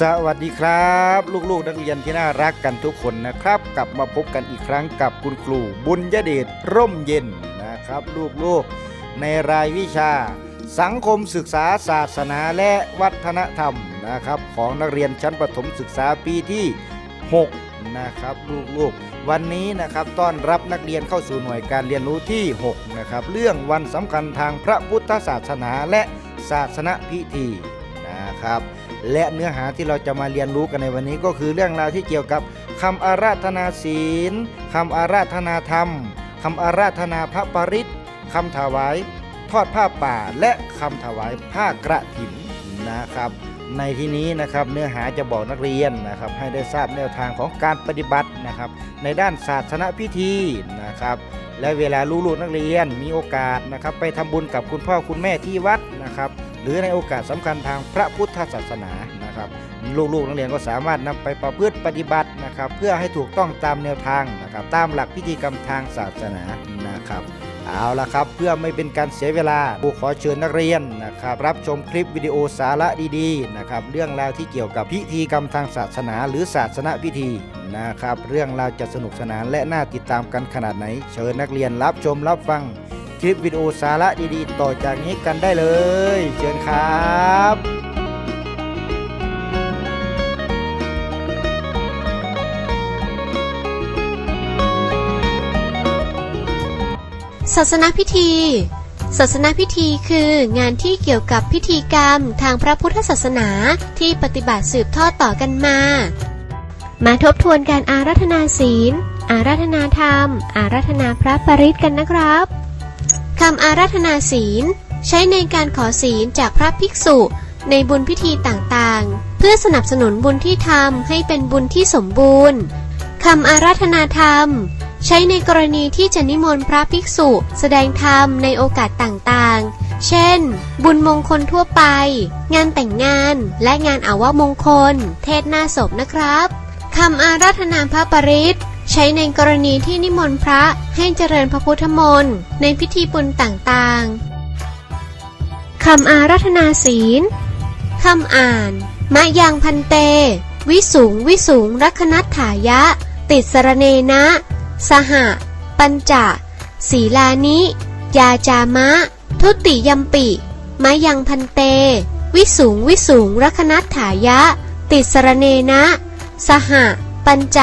สวัสดีครับ ลูกๆ นักเรียนที่น่ารักกันทุกคนนะครับ กลับมาพบกันอีกครั้งกับคุณครู บุญยเดชร่มเย็นนะครับ ลูกๆ ในรายวิชา สังคมศึกษาศาสนาและวัฒนธรรมนะครับ ของนักเรียนชั้นประถมศึกษาปีที่ 6 นะครับ ลูกๆ วันนี้นะครับต้อนรับนักเรียนเข้าสู่หน่วยการเรียนรู้ที่ 6 นะครับ เรื่องวันสำคัญทางพระพุทธศาสนาและศาสนพิธีนะครับ และเนื้อหาที่เราจะมาเรียนรู้กันในวันนี้ก็คือเรื่องราวที่เกี่ยวกับคำอาราธนาศีลคำอาราธนาธรรมคำอาราธนาพระปริตคำถวาย ทอดผ้าป่าและคำถวายผ้ากระถินนะครับ ในที่นี้นะครับเนื้อหาจะบอกนักเรียนนะครับ ให้ได้ทราบแนวทางของการปฏิบัตินะครับ ในด้านศาสนพิธีนะครับ และเวลาลูกๆนักเรียนมีโอกาสนะครับ ไปทำบุญกับคุณพ่อคุณแม่ที่วัดนะครับ หรือในโอกาสสำคัญทางพระพุทธศาสนานะครับลูกๆนักเรียนก็สามารถนำไปประพฤติปฏิบัตินะครับ เพื่อให้ถูกต้องตามแนวทางนะครับ ตามหลักพิธีกรรมทางศาสนานะครับเอาละครับเพื่อไม่เป็นการเสียเวลาครูขอเชิญนักเรียนนะครับ รับชมคลิปวิดีโอสาระดีๆนะครับ เรื่องราวที่เกี่ยวกับพิธีกรรมทางศาสนา หรือศาสนพิธีนะครับ เรื่องราวจะสนุกสนานและน่าติดตามกันขนาดไหน เชิญนักเรียนรับชมรับฟัง คลิปวิดีโอสาระดีๆ ต่อจากนี้กันได้เลย เชิญครับศาสนาพิธี ศาสนาพิธีคืองานที่เกี่ยวกับพิธีกรรมทางพระพุทธศาสนาที่ปฏิบัติสืบทอดต่อกันมา มาทบทวนการอาราธนาศีล อาราธนาธรรม อาราธนาพระปริตกันนะครับ คำอาราธนาศีล ใช้ในการขอศีลจากพระภิกษุในบุญพิธีต่างๆ เพื่อสนับสนุนบุญที่ทำให้เป็นบุญที่สมบูรณ์คำอาราธนาธรรม ใช้ในกรณีที่จะนิมนต์พระภิกษุ แสดงธรรมในโอกาสต่างๆ เช่น บุญมงคลทั่วไป งานแต่งงาน และงานอาวมงคล เทศนาศพนะครับคำอาราธนาพระปริต ใช้ในกรณีที่นิมนต์พระให้เจริญพระพุทธมนต์ในพิธีบุญต่างๆ คำอาราธนาศีล คำอ่าน มะยังพันเต วิสูงวิสูงรักนัตถายะ ติดสรเนนะ สหะ ปัญจศีลานิ ยาจามะ ทุติยัมปิมะยังพันเต วิสูงวิสูงรักนัตถายะ ติดสรเนนะ สหะ ปัญจ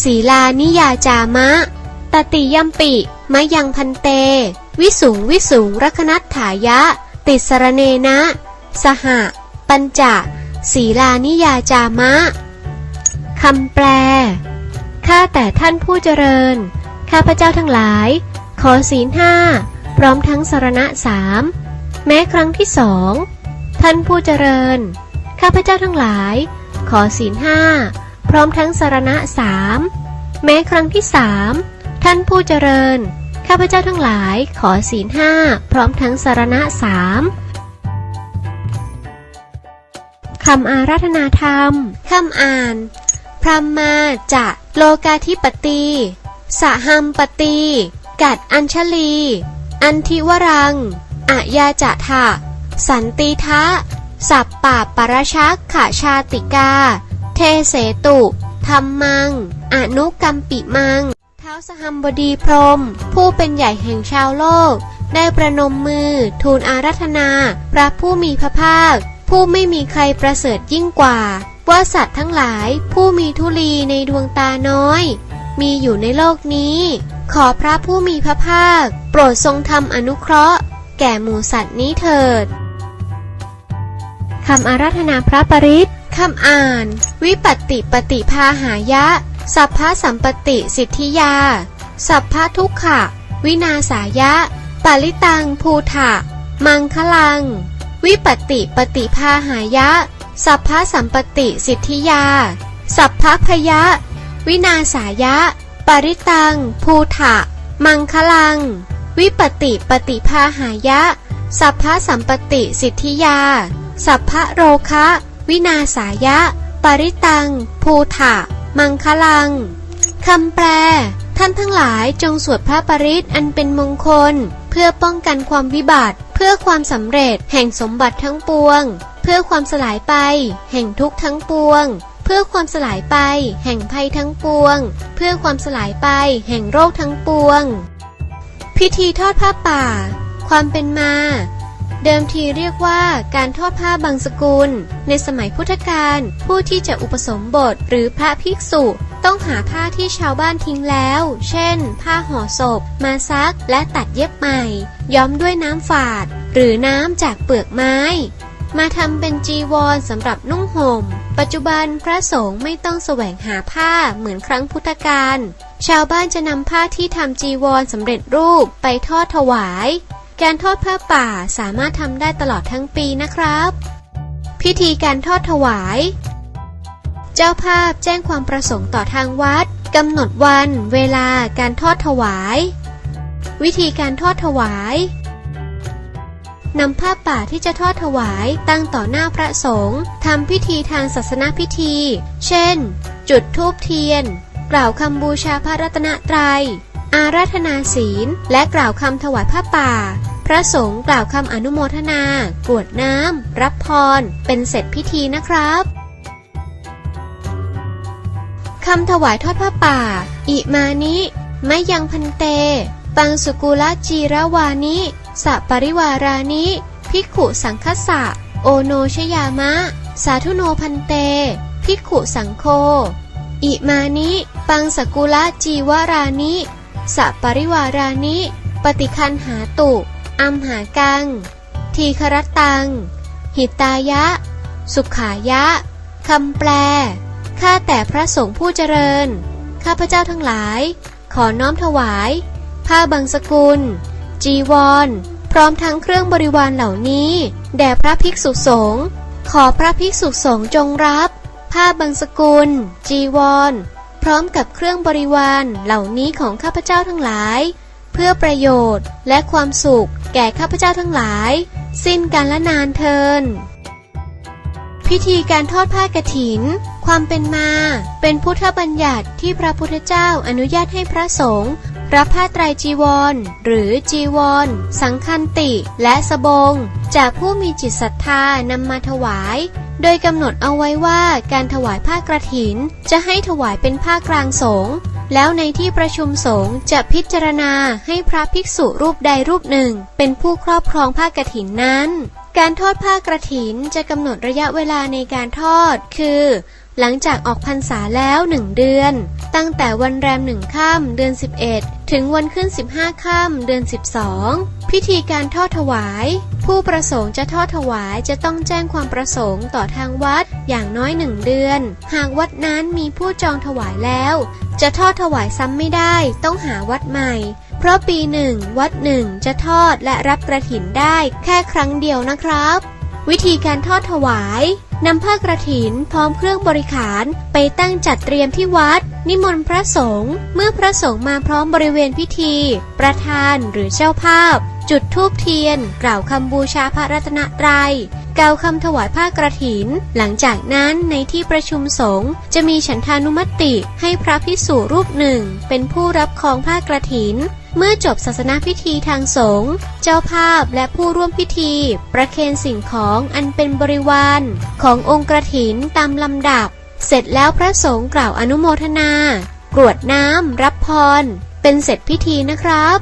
ศีลานิยาจามะ ตติยัมปิมะยังพันเต วิสูงวิสูงรักนัตถายะ ติสรเนนะ สหะ ปัญจศีลานิยาจามะ คำแปล ข้าแต่ท่านผู้เจริญ ข้าพเจ้าทั้งหลาย ขอศีลห้าพร้อมทั้งสรณะสามแม้ครั้งที่สอง ท่านผู้เจริญ ข้าพเจ้าทั้งหลาย ขอศีลห้า พร้อมทั้งสารณะสามแม้ครั้งที่สามท่านผู้เจริญ ข้าพเจ้าทั้งหลายขอศีลห้าพร้อมทั้งสารณะสามคำอาราธนาธรรม คำอ่าน พรหมมาจะโลกาธิปตีสหัมปตี กัดอัญชลี อันทิวรังอะยาจะทะสันติทะ สัปปะปรชักขาชาติกา เทเสตุธรรมัง อนุกัมปิมัง เท้าสหัมบดีพรม ผู้เป็นใหญ่แห่งชาวโลก ได้ประนมมือ ทูลอาราธนา พระผู้มีพระภาค ผู้ไม่มีใครประเสริฐยิ่งกว่า ว่าสัตว์ทั้งหลายผู้มีทุลีในดวงตาน้อย มีอยู่ในโลกนี้ ขอพระผู้มีพระภาค โปรดทรงทำอนุเคราะห์ แก่หมูสัตว์นี้เถิดคำอาราธนาพระปริต คำอ่าน วิปติปฏิภาหายะ สัพพะสัมปติสิทธิยา สัพพะทุกขะ วินาสายะ ปาลิตังภูถะ มังคลัง วิปติปฏิภาหายะ สัพพะสัมปติสิทธิยา สัพพะพยะ วินาสายะ ปาริตังภูถะ มังคลัง วิปติปฏิภาหายะ สัพพะสัมปติสิทธิยา สัพพะโรคะ วินาสายะ ปริตัง ภูถะ มังคลัง คำแปล ท่านทั้งหลายจงสวดพระปริตอันเป็นมงคล เพื่อป้องกันความวิบัติ เพื่อความสำเร็จ แห่งสมบัติทั้งปวง เพื่อความสลายไป แห่งทุกข์ทั้งปวง เพื่อความสลายไป แห่งภัยทั้งปวง เพื่อความสลายไป แห่งโรคทั้งปวง พิธีทอดผ้าป่า ความเป็นมา เดิมทีเรียกว่าการทอดผ้าบางสกุล ในสมัยพุทธกาลผู้ที่จะอุปสมบทหรือพระภิกษุต้องหาผ้าที่ชาวบ้านทิ้งแล้ว เช่น ผ้าห่อศพ มาซักและตัดเย็บใหม่ ย้อมด้วยน้ำฝาด หรือน้ำจากเปลือกไม้ มาทำเป็นจีวรสำหรับนุ่งห่ม ปัจจุบันพระสงฆ์ไม่ต้องแสวงหาผ้าเหมือนครั้งพุทธกาลชาวบ้านจะนำผ้าที่ทำจีวรสำเร็จรูปไปทอดถวาย การทอดผ้าป่าสามารถทำได้ตลอดทั้งปีนะครับ พิธีการทอดถวาย เจ้าภาพแจ้งความประสงค์ต่อทางวัดกำหนดวัน เวลาการทอดถวาย วิธีการทอดถวายนำผ้าป่าที่จะทอดถวายตั้งต่อหน้าพระสงฆ์ทำพิธีทางศาสนาพิธี เช่น จุดธูปเทียน กล่าวคำบูชาพระรัตนตรัยอาราธนาศีล และกล่าวคำถวายผ้าป่า พระสงฆ์กล่าวคำอนุโมทนา กรวดน้ำ รับพร เป็นเสร็จพิธีนะครับคำถวายทอดผ้าป่า อิมานิมะยังพันเต ปังสุกุลจีรวานิสะปริวารานิภิกขุสังคสะ โอโนชยามะ สาธุโนพันเต ภิกขุสังโฆอิมานิ ปังสกุลจีวารานิสะปริวารานิ ปฏิคันหาตุ อัมหากัง ทีครตัง หิตายะ สุขายะ คำแปล ข้าแต่พระสงฆ์ผู้เจริญ ข้าพเจ้าทั้งหลาย ขอน้อมถวาย ผ้าบางสกุล จีวร พร้อมทั้งเครื่องบริวารเหล่านี้ แด่พระภิกษุสงฆ์ ขอพระภิกษุสงฆ์จงรับ ผ้าบางสกุล จีวร พร้อมกับเครื่องบริวารเหล่านี้ของข้าพเจ้าทั้งหลาย เพื่อประโยชน์และความสุขแก่ข้าพเจ้าทั้งหลาย สิ้นการละนานเทิน พิธีการทอดผ้ากฐิน ความเป็นมา เป็นพุทธบัญญัติที่พระพุทธเจ้าอนุญาตให้พระสงฆ์รับผ้าไตรจีวร หรือจีวร สังคันติ และสบง จากผู้มีจิตศรัทธานำมาถวาย โดยกำหนดเอาไว้ว่าการถวายผ้ากระถิน จะให้ถวายเป็นผ้ากลางสงฆ์ แล้วในที่ประชุมสงฆ์จะพิจารณาให้พระภิกษุรูปใดรูปหนึ่ง เป็นผู้ครอบครองผ้ากรถินนั้น การทอดผ้ากระถินจะกำหนดระยะเวลาในการทอด คือ หลังจากออกพรรษาแล้วหนึ่งเดือน ตั้งแต่วันแรมหนึ่งค่ำเดือน 11 ถึงวันขึ้น 15ค่ำเดือน 12 พิธีการทอดถวาย ผู้ประสงค์จะทอดถวายจะต้องแจ้งความประสงค์ต่อทางวัดอย่างน้อยหนึ่งเดือน หากวัดนั้นมีผู้จองถวายแล้ว จะทอดถวายซ้ำไม่ได้ต้องหาวัดใหม่ เพราะปีหนึ่งวัดหนึ่งจะทอดและรับกระถินได้แค่ครั้งเดียวนะครับ วิธีการทอดถวาย นำผ้ากระถินพร้อมเครื่องบริขารไปตั้งจัดเตรียมที่วัด นิมนต์พระสงฆ์เมื่อพระสงฆ์มาพร้อมบริเวณพิธี ประธานหรือเจ้าภาพ จุดธูปเทียน กล่าวคำบูชาพระรัตนตรัยกล่าวคำถวายผ้ากระถิน หลังจากนั้นในที่ประชุมสงฆ์จะมีฉันทานุมติให้พระพิสุรูปหนึ่ง เป็นผู้รับครองผ้ากระถิน เมื่อจบศาสนาพิธีทางสงฆ์เจ้าภาพและผู้ร่วมพิธี ประเคนสิ่งของอันเป็นบริวาร ขององค์กระถินตามลำดับ เสร็จแล้วพระสงฆ์กล่าวอนุโมทนา กรวดน้ำรับพร เป็นเสร็จพิธีนะครับ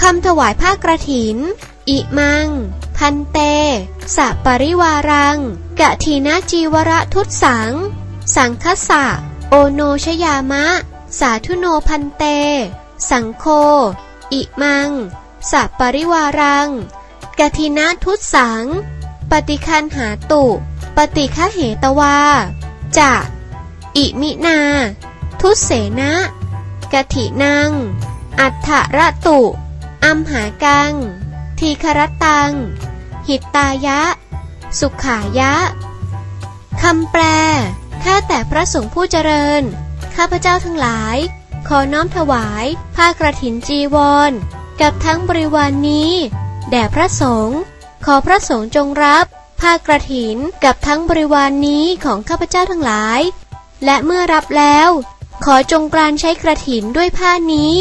คำถวายผ้ากระถิน อิมัง พันเต สะปริวารัง กะทีนาจีวระทุตสัง สังคสะ โอโนชยามะ สาธุโนพันเต สังโฆอิมังสะปริวารังกทินะทุตสัง ปฏิคันหาตุ ปฏิฆะเหตวา จะ อิมินา ทุตเสนะกะถินัง อัฏฐระตุ อัมหากัง ทีครตัง หิตตายะ สุขายะ คำแปล ข้าแต่พระสงฆ์ผู้เจริญ ข้าพเจ้าทั้งหลาย ขอน้อมถวาย ผ้ากระถินจีวร กับทั้งบริวารนนี้ แด่พระสงฆ์ขอพระสงฆ์จงรับ ผ้ากระถินกับทั้งบริวารนนี้ของข้าพเจ้าทั้งหลาย และเมื่อรับแล้ว ขอจงกรานใช้กระถินด้วยผ้านี้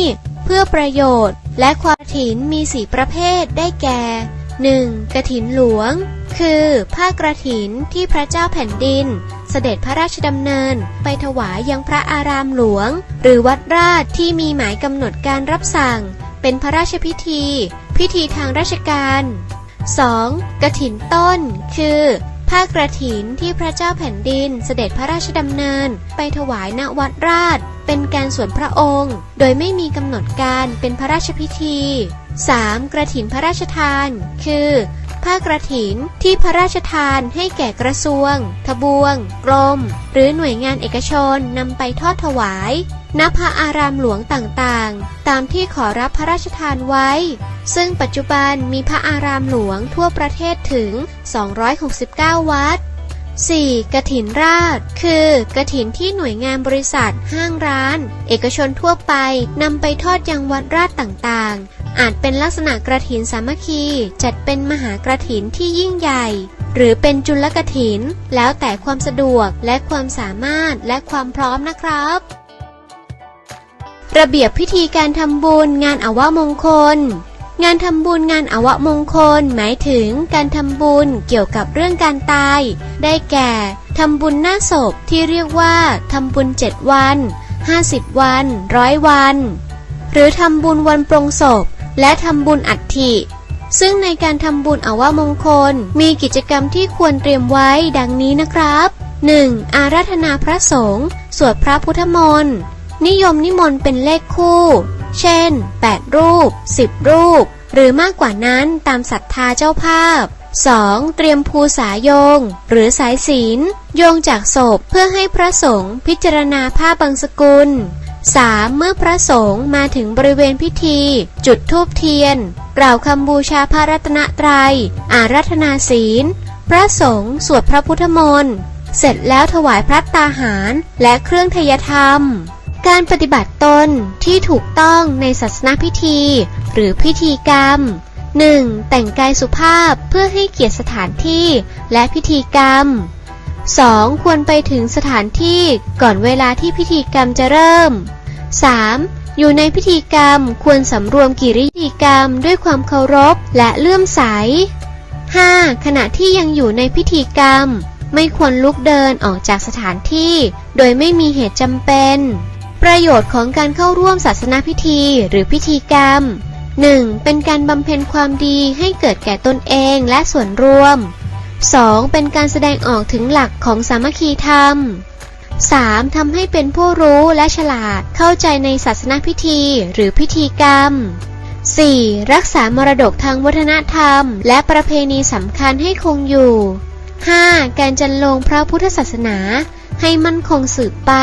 เพื่อประโยชน์และความกระถินมีสีประเภทได้แก่ 1. กระถินหลวง คือผ้ากระถินที่พระเจ้าแผ่นดิน เสด็จพระราชดำเนิน ไปถวายยังพระอารามหลวง หรือวัดราชที่มีหมายกำหนดการรับสั่ง เป็นพระราชพิธี พิธีทางราชการ 2. กฐินต้น คือผ้ากระถินที่พระเจ้าแผ่นดินเสด็จพระราชดำเนิน ไปถวายณวัดราช เป็นการส่วนพระองค์ โดยไม่มีกำหนดการเป็นพระราชพิธี 3. กระถินพระราชทาน คือ ผ้ากระถิน ที่พระราชทานให้แก่กระทรวง ทบวง กรม หรือหน่วยงานเอกชนนำไปทอดถวายณพระอารามหลวงต่างๆ ตามที่ขอรับพระราชทานไว้ ซึ่งปัจจุบันมีพระอารามหลวงทั่วประเทศถึง 269 วัด 4. กฐินราช คือกฐินที่หน่วยงานบริษัท ห้างร้าน เอกชนทั่วไปนำไปทอดยังวัดราชต่างๆ อาจเป็นลักษณะกระถินสามัคคี จัดเป็นมหากระถินที่ยิ่งใหญ่ หรือเป็นจุลกฐิน แล้วแต่ความสะดวกและความสามารถและความพร้อมนะครับ ระเบียบพิธีการทำบุญงานอวมงคล งานทำบุญงานอวมงคล หมายถึงการทำบุญเกี่ยวกับเรื่องการตาย ได้แก่ทำบุญหน้าศพที่เรียกว่าทำบุญเจ็ดวัน 50 วันร้อยวัน หรือทำบุญวันปรงศพ และทำบุญอัฐิซึ่งในการทำบุญอวมงคล มีกิจกรรมที่ควรเตรียมไว้ดังนี้นะครับ 1. อาราธนาพระสงฆ์สวดพระพุทธมนต์นิยมนิมนต์เป็นเลขคู่ เช่น 8 รูป 10 รูป หรือมากกว่านั้นตามศรัทธาเจ้าภาพ 2. เตรียมภูสาโยง หรือสายศีลโยงจากศพเพื่อให้พระสงฆ์พิจารณาผ้าบางสกุล 3. เมื่อพระสงฆ์มาถึงบริเวณพิธี จุดธูปเทียน กล่าวคำบูชาพระรัตนตรัย อารัธนาศีล พระสงฆ์สวดพระพุทธมนต์ เสร็จแล้วถวายพระตาหารและเครื่องทยธรรม การปฏิบัติตนที่ถูกต้องในศาสนาพิธี หรือพิธีกรรม 1. แต่งกายสุภาพเพื่อให้เกียรติสถานที่และพิธีกรรม 2. ควรไปถึงสถานที่ก่อนเวลาที่พิธีกรรมจะเริ่ม 3. อยู่ในพิธีกรรมควรสำรวมกิริยกรรมด้วยความเคารพและเลื่อมใส 5. ขณะที่ยังอยู่ในพิธีกรรม ไม่ควรลุกเดินออกจากสถานที่ โดยไม่มีเหตุจำเป็น ประโยชน์ของการเข้าร่วมศาสนาพิธีหรือพิธีกรรม 1. เป็นการบำเพ็ญความดีให้เกิดแก่ตนเองและส่วนรวม 2. เป็นการแสดงออกถึงหลักของสามัคคีธรรม 3. ทำให้เป็นผู้รู้และฉลาดเข้าใจในศาสนาพิธีหรือพิธีกรรม 4. รักษามรดกทางวัฒนธรรม และประเพณีสำคัญให้คงอยู่ 5. การจันลงพระพุทธศาสนาให้มั่นคงสืบไป